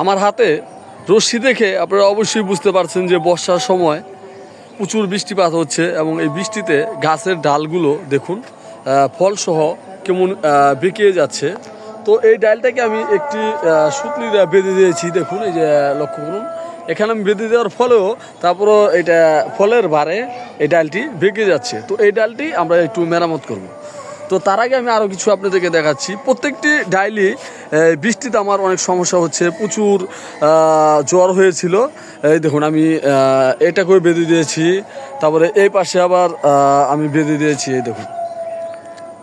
আমার হাতে রশ্মি দেখে আপনারা অবশ্যই বুঝতে পারছেন যে বর্ষার সময় প্রচুর বৃষ্টিপাত হচ্ছে এবং এই বৃষ্টিতে গাছের ডালগুলো দেখুন ফলসহ কেমন বেঁকে যাচ্ছে। তো এই ডালটাকে আমি একটি সুতলি বেঁধে দিয়েছি, দেখুন, এই যে লক্ষ্য করুন। এখানে আমি বেঁধে দেওয়ার ফলেও তারপরও এটা ফলের ভারে এই ডালটি বেঁকে যাচ্ছে। তো এই ডালটি আমরা একটু মেরামত করব। তো তার আগে আমি আরও কিছু আপনাদেরকে দেখাচ্ছি। প্রত্যেকটি ডাইলি বৃষ্টিতে আমার অনেক সমস্যা হচ্ছে, প্রচুর জ্বর হয়েছিল। এই দেখুন, আমি এটা করে বেঁধে দিয়েছি, তারপরে এই পাশে আবার আমি বেঁধে দিয়েছি, এই দেখুন।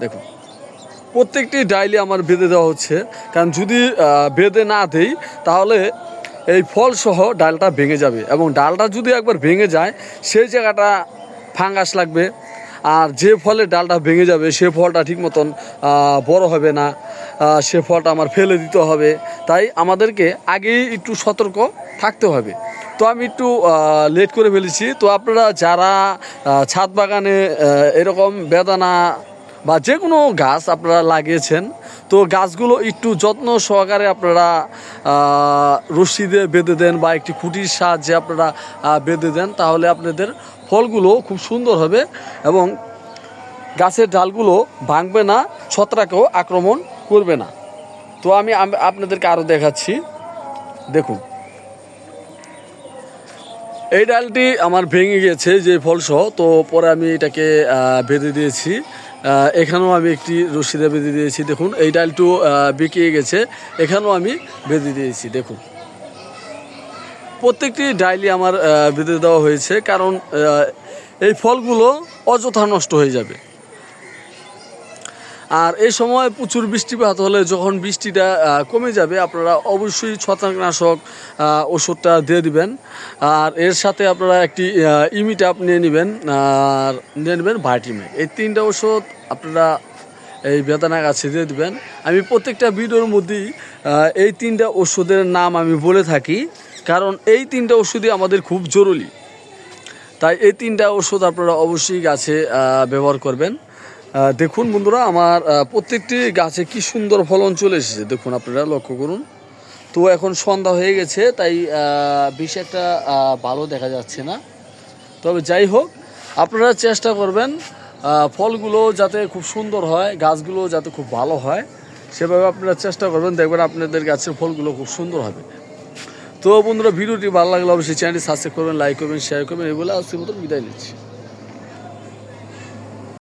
দেখুন, প্রত্যেকটি ডাইলি আমার বেঁধে দেওয়া হচ্ছে। কারণ যদি বেঁধে না দেই, তাহলে এই ফল সহ ডালটা ভেঙে যাবে। এবং ডালটা যদি একবার ভেঙে যায়, সেই জায়গাটা ফাঙ্গাস লাগবে। আর যে ফলে ডালটা ভেঙে যাবে, সে ফলটা ঠিক মতন বড় হবে না। সে ফলটা আমার ফেলে দিতে হবে। তাই আমাদেরকে আগেই একটু সতর্ক থাকতে হবে। তো আমি একটু লেট করে ফেলেছি। তো আপনারা যারা ছাদ বাগানে এরকম বেদানা বা যে কোনো গাছ আপনারা লাগিয়েছেন, তো গাছগুলো একটু যত্ন সহকারে আপনারা রশ্মি দিয়ে বেঁধে দেন বা একটি খুঁটির সাহায্যে আপনারা বেঁধে দেন, তাহলে আপনাদের ফলগুলো খুব সুন্দর হবে এবং গাছের ডালগুলো ভাঙবে না, ছত্রাকেও আক্রমণ করবে না। তো আমি আপনাদেরকে আরও দেখাচ্ছি। দেখুন। এই ডালটি আমার ভেঙে গেছে যে ফলসহ, তো পরে আমি এটাকে বেঁধে দিয়েছি। এখানেও আমি একটি রশিদে বেঁধে দিয়েছি, দেখুন। এই ডালটু বিকিয়ে গেছে। এখানেও আমি বেঁধে দিয়েছি, দেখুন। প্রত্যেকটি ডাইলি আমার বেঁধে দেওয়া হয়েছে, কারণ এই ফলগুলো অযথা নষ্ট হয়ে যাবে। আর এই সময় প্রচুর বৃষ্টিপাত হলে যখন বৃষ্টিটা কমে যাবে, আপনারা অবশ্যই ছত্রাকনাশক ওষুধটা দিয়ে দিবেন। আর এর সাথে আপনারা একটি ইমিটাপ নিয়ে নেবেন, আর নিয়ে নেবেন ভাইটিমেক এই তিনটা ওষুধ আপনারা এই বেদানা গাছে দিয়ে দেবেন। আমি প্রত্যেকটা ভিডিওর মধ্যেই এই তিনটা ওষুধের নাম আমি বলে থাকি, কারণ এই তিনটা ওষুধই আমাদের খুব জরুরি। তাই এই তিনটা ওষুধ আপনারা অবশ্যই গাছে ব্যবহার করবেন। দেখুন বন্ধুরা, আমার প্রত্যেকটি গাছে কি সুন্দর ফলন চলে এসেছে। দেখুন আপনারা লক্ষ্য করুন। তো এখন সন্ধ্যা হয়ে গেছে, তাই বেশি একটা ভালো দেখা যাচ্ছে না। তবে যাই হোক, আপনারা চেষ্টা করবেন ফলগুলো যাতে খুব সুন্দর হয়, গাছগুলো যাতে খুব ভালো হয়, সেভাবে আপনারা চেষ্টা করবেন, দেখবেন আপনাদের গাছের ফলগুলো খুব সুন্দর হবে। তো বন্ধুরা, ভিডিওটি ভালো লাগলে অবশ্যই চ্যানেলটি সাবস্ক্রাইব করবেন লাইক করবেন শেয়ার করবেন এই বলে আজকের মতন বিদায় নিচ্ছি।